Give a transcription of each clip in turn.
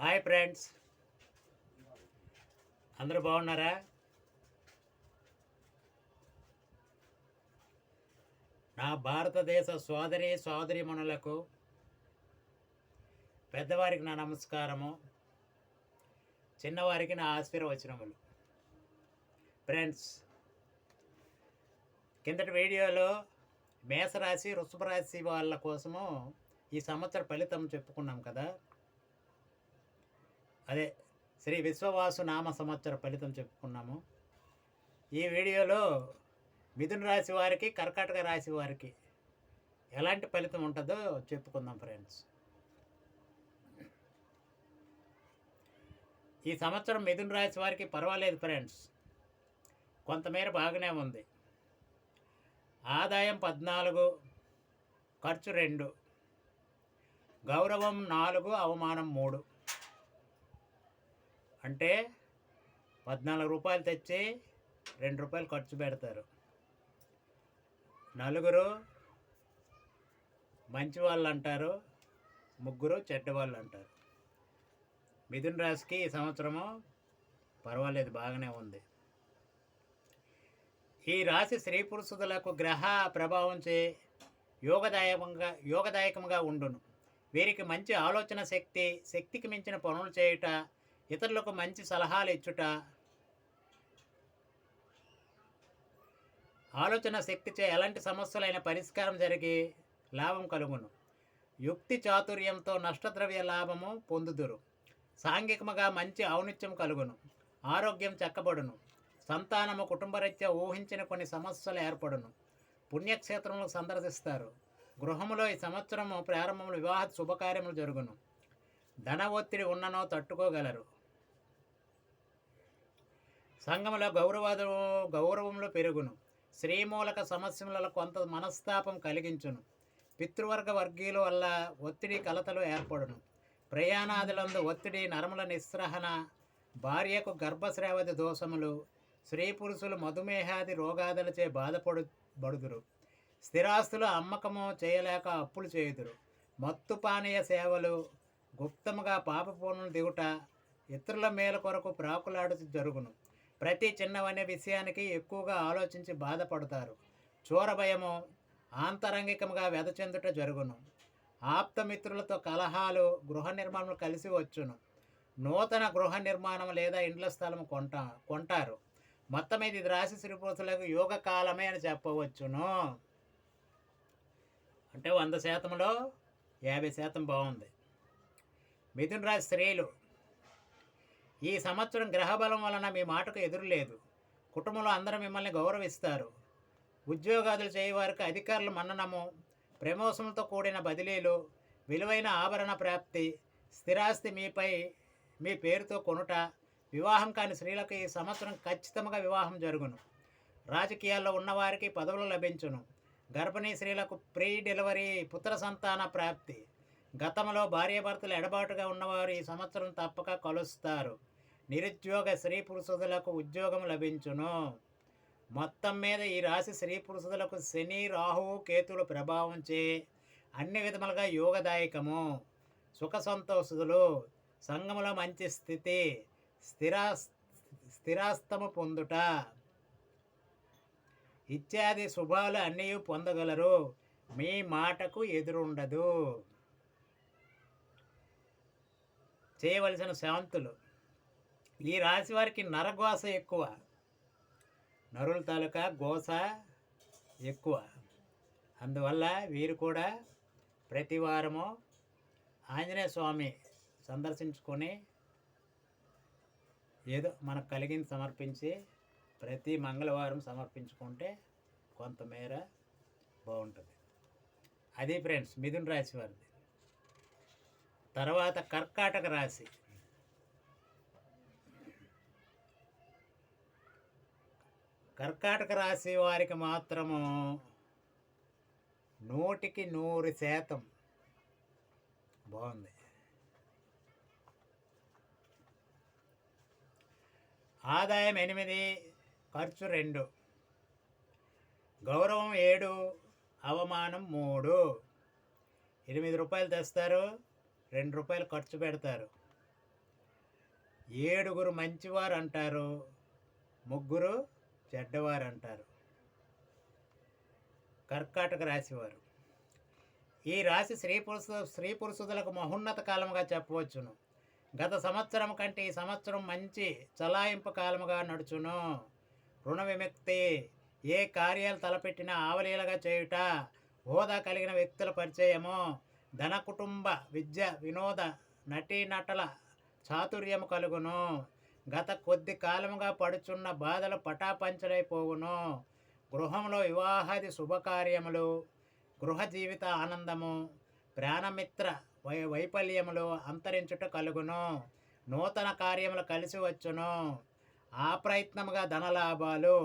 Hi friends. అందరూ బాగున్నారా? నా భారతదేశ సోదరి సోదరిమణులకు పెద్దవారికి నా నమస్కారము. చిన్నవారికి నా ఆశీర్వచనములు. ఫ్రెండ్స్ కిందటి వీడియోలో మేషరాశి వృషభ రాశి వాళ్ళ కోసము ఈ సంవత్సర ఫలితం చెప్పుకున్నాం కదా. అదే శ్రీ విశ్వవాసు నామ సంవత్సర ఫలితం చెప్పుకున్నాము. ఈ వీడియోలో మిథున రాశి వారికి కర్కాటక రాశి వారికి ఎలాంటి ఫలితం ఉంటుందో చెప్పుకుందాం ఫ్రెండ్స్. ఈ సంవత్సరం మిథున రాశి వారికి పర్వాలేదు ఫ్రెండ్స్. కొంతమేర బాగానే ఉంది. ఆదాయం పద్నాలుగు ఖర్చు రెండు గౌరవం నాలుగు అవమానం మూడు. అంటే పద్నాలుగు రూపాయలు తెచ్చి రెండు రూపాయలు ఖర్చు పెడతారు. నలుగురు మంచి వాళ్ళు అంటారు ముగ్గురు చెడ్డ వాళ్ళు అంటారు. మిథున్ రాశికి ఈ సంవత్సరము పర్వాలేదు బాగానే ఉంది. ఈ రాశి స్త్రీ పురుషులకు గ్రహ ప్రభావం చే యోగదాయకంగా యోగదాయకంగా ఉండును. వీరికి మంచి ఆలోచన శక్తి శక్తికి మించిన పనులు చేయుట ఇతరులకు మంచి సలహాలు ఇచ్చుట ఆలోచన శక్తిచే ఎలాంటి సమస్యలైన పరిష్కారం జరిగి లాభం కలుగును. యుక్తి చాతుర్యంతో నష్టద్రవ్య లాభము పొందుదురు. సాంఘికముగా మంచి ఔనిత్యం కలుగును. ఆరోగ్యం చక్కబడును. సంతానము కుటుంబరీత్యా ఊహించిన కొన్ని సమస్యలు ఏర్పడును. పుణ్యక్షేత్రములు సందర్శిస్తారు. గృహములో ఈ సంవత్సరము ప్రారంభంలో వివాహ శుభకార్యములు జరుగును. ధన ఒత్తిడి ఉన్ననో తట్టుకోగలరు. సంఘములో గౌరవాదు గౌరవములు పెరుగును. శ్రీమూలక సమస్యలలో కొంత మనస్తాపం కలిగించును. పితృవర్గ వర్గీయుల వల్ల ఒత్తిడి కలతలు ఏర్పడును. ప్రయాణాదులందు ఒత్తిడి నరముల నిస్రహణ భార్యకు గర్భశ్రావతి దోషములు స్త్రీ పురుషులు మధుమేహాది రోగాదులచే బాధపడు బడుదురు. స్థిరాస్తులు అమ్మకము చేయలేక అప్పులు చేయుదురు. మత్తు పానీయ సేవలు గుప్తముగా పాపపూర్ణలు దిగుట ఇతరుల మేల కొరకు ప్రాకులాడు జరుగును. ప్రతి చిన్నవనే విషయానికి ఎక్కువగా ఆలోచించి బాధపడతారు. చూరభయము ఆంతరంగికంగా వెదచెందుట జరుగును. ఆప్తమిత్రులతో కలహాలు గృహ నిర్మాణం కలిసి వచ్చును. నూతన గృహ నిర్మాణం లేదా ఇండ్ల స్థలం కొంట కొంటారు. మొత్తం ఇది రాశి శ్రీపురుషులకు యోగ కాలమే అని చెప్పవచ్చును. అంటే వంద శాతంలో యాభై శాతం బాగుంది. మిథున రాశి స్త్రీలు ఈ సంవత్సరం గ్రహబలం వలన మీ మాటకు ఎదురులేదు కుటుంబంలో అందరూ మిమ్మల్ని గౌరవిస్తారు. ఉద్యోగాదులు చేయవారికి అధికారుల మన్ననము ప్రమోషన్లతో కూడిన బదిలీలు విలువైన ఆభరణ ప్రాప్తి స్థిరాస్తి మీపై మీ పేరుతో కొనుట వివాహం కాని స్త్రీలకు ఈ సంవత్సరం ఖచ్చితంగా వివాహం జరుగును. రాజకీయాల్లో ఉన్నవారికి పదవులు లభించును. గర్భిణీ స్త్రీలకు ప్రీ డెలివరీ పుత్ర సంతాన ప్రాప్తి. గతంలో భార్యాభర్తలు ఎడబాటుగా ఉన్నవారు ఈ సంవత్సరం తప్పక కలుస్తారు. నిరుద్యోగ స్త్రీ పురుషులకు ఉద్యోగం లభించును. మొత్తం మీద ఈ రాశి స్త్రీ పురుషులకు శని రాహువు కేతుల ప్రభావం చే అన్ని విధములుగా యోగదాయకము. సుఖ సంతోషులు సంఘములో మంచి స్థితి స్థిరా స్థిరాస్తము పొందుట. ఇత్యాది శుభాలు అన్నీ పొందగలరు. మీ మాటకు ఎదురుండదు. చేయవలసిన శాంతులు. ఈ రాశి వారికి నరగోస ఎక్కువ. నరుల తాలూకా గోస ఎక్కువ. అందువల్ల వీరు కూడా ప్రతి వారము ఆంజనేయ స్వామి సందర్శించుకొని ఏదో మనకు కలిగింది సమర్పించి ప్రతి మంగళవారం సమర్పించుకుంటే కొంతమేర బాగుంటుంది. అది ఫ్రెండ్స్ మిథున్ రాశి వారిది. తర్వాత కర్కాటక రాశి. కర్కాటక రాశి వారికి మాత్రము నూటికి నూరు శాతం. బాగుంది. ఆదాయం ఎనిమిది ఖర్చు రెండు. గౌరవం ఏడు అవమానం మూడు. ఎనిమిది రూపాయలు తెస్తారు. రెండు రూపాయలు ఖర్చు పెడతారు. ఏడుగురు మంచివారు అంటారు ముగ్గురు చెడ్డవారు అంటారు కర్కాటక రాశివారు. ఈ రాశి స్త్రీ పురుష స్త్రీ పురుషులకు మహోన్నత కాలముగా చెప్పవచ్చును. గత సంవత్సరం కంటే ఈ సంవత్సరం మంచి చలాయింపు కాలముగా నడుచును. రుణ విముక్తి ఏ కార్యాలు తలపెట్టినా ఆవలీలగా చేయుట హోదా కలిగిన వ్యక్తుల పరిచయము ధన కుటుంబ విద్య వినోద నటీనటల చాతుర్యము కలుగును. గత కొద్ది కాలముగా పడుచున్న బాధలు పటాపంచలైపోవును. గృహంలో వివాహాది శుభకార్యములు గృహ జీవిత ఆనందము ప్రాణమిత్ర వై వైఫల్యములు అంతరించుట కలుగును. నూతన కార్యములు కలిసి వచ్చును. ఆప్రయత్నముగా ధనలాభాలు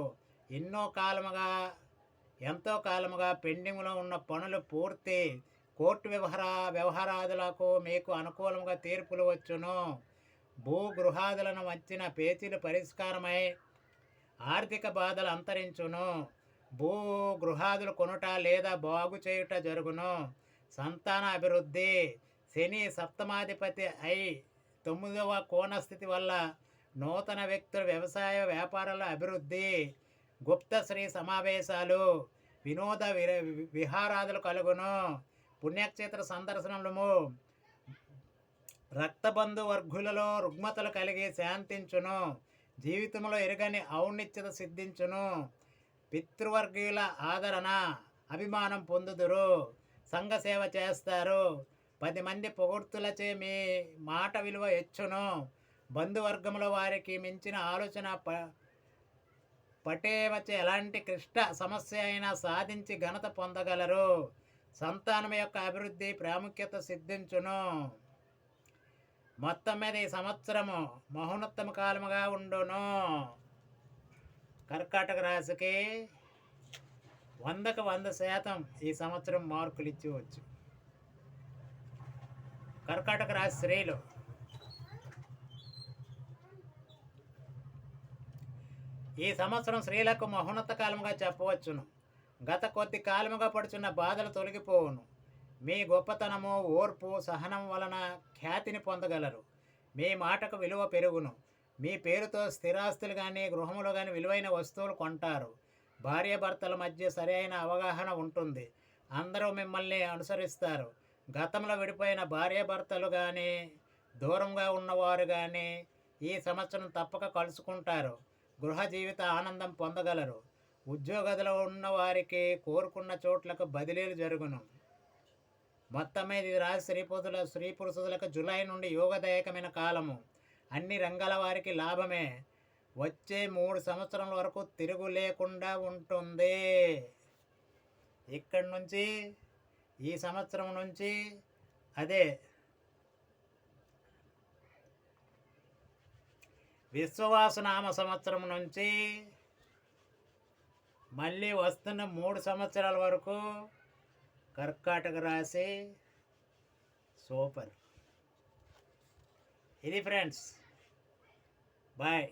ఎన్నో కాలముగా ఎంతో కాలముగా పెండింగ్లో ఉన్న పనులు పూర్తి కోర్టు వ్యవహార వ్యవహారాదులకు మీకు అనుకూలంగా తీర్పులు వచ్చును. భూ గృహాదులను వచ్చిన పేచీలు పరిష్కారమై ఆర్థిక బాధలు అంతరించును. భూ గృహాదులు కొనుట లేదా బాగు చేయుట జరుగును. సంతాన అభివృద్ధి శని సప్తమాధిపతి అయి తొమ్మిదవ కోణస్థితి వల్ల నూతన వ్యక్తుల వ్యవసాయ వ్యాపారాల అభివృద్ధి గుప్త శ్రీ సమావేశాలు వినోద విహారాదులు కలుగును. పుణ్యక్షేత్ర సందర్శనము రక్తబంధు వర్గులలో రుగ్మతలు కలిగి శాంతించును. జీవితంలో ఎరుగని ఔన్నిత్యత సిద్ధించును. పితృవర్గీయుల ఆదరణ అభిమానం పొందుదురు. సంఘ సేవ చేస్తారు. పది మంది పొగడ్తులచే మీ మాట విలువ ఎచ్చును. బంధువర్గంలో వారికి మించిన ఆలోచన ప పటేవచ్చే ఎలాంటి క్లిష్ట సమస్య అయినా సాధించి ఘనత పొందగలరు. సంతానం యొక్క అభివృద్ధి ప్రాముఖ్యత సిద్ధించును. మొత్తం మీద ఈ సంవత్సరము మహోన్నతమ కాలముగా ఉండును. కర్కాటక రాశికి వందకు వంద శాతం ఈ సంవత్సరం మార్కులు ఇచ్చివచ్చు. కర్కాటక రాశి స్త్రీలు ఈ సంవత్సరం స్త్రీలకు మహోన్నత కాలముగా చెప్పవచ్చును. గత కొద్ది కాలముగా పడుచున్న బాధలు తొలగిపోవును. మీ గొప్పతనము ఓర్పు సహనం వలన ఖ్యాతిని పొందగలరు. మీ మాటకు విలువ పెరుగును. మీ పేరుతో స్థిరాస్తులు కానీ గృహములు కానీ విలువైన వస్తువులు కొంటారు. భార్యాభర్తల మధ్య సరైన అవగాహన ఉంటుంది. అందరూ మిమ్మల్ని అనుసరిస్తారు. గతంలో విడిపోయిన భార్యాభర్తలు కానీ దూరంగా ఉన్నవారు కానీ ఈ సంవత్సరం తప్పక కలుసుకుంటారు. గృహ జీవిత ఆనందం పొందగలరు. ఉద్యోగంలో ఉన్న వారికి కోరుకున్న చోట్లకు బదిలీలు జరుగును. మొత్తం మీద ఇది రాజు స్త్రీ పురుషుల స్త్రీ పురుషులకు జూలై నుండి యోగదాయకమైన కాలము. అన్ని రంగాల వారికి లాభమే. వచ్చే మూడు సంవత్సరాల వరకు తిరుగు లేకుండా ఉంటుంది. ఇక్కడి నుంచి ఈ సంవత్సరం నుంచి అదే విశ్వవాసనామ సంవత్సరం నుంచి మళ్ళీ వస్తున్న మూడు సంవత్సరాల వరకు కర్కాటక రాశి సూపర్. ఇది ఫ్రెండ్స్ బాయ్.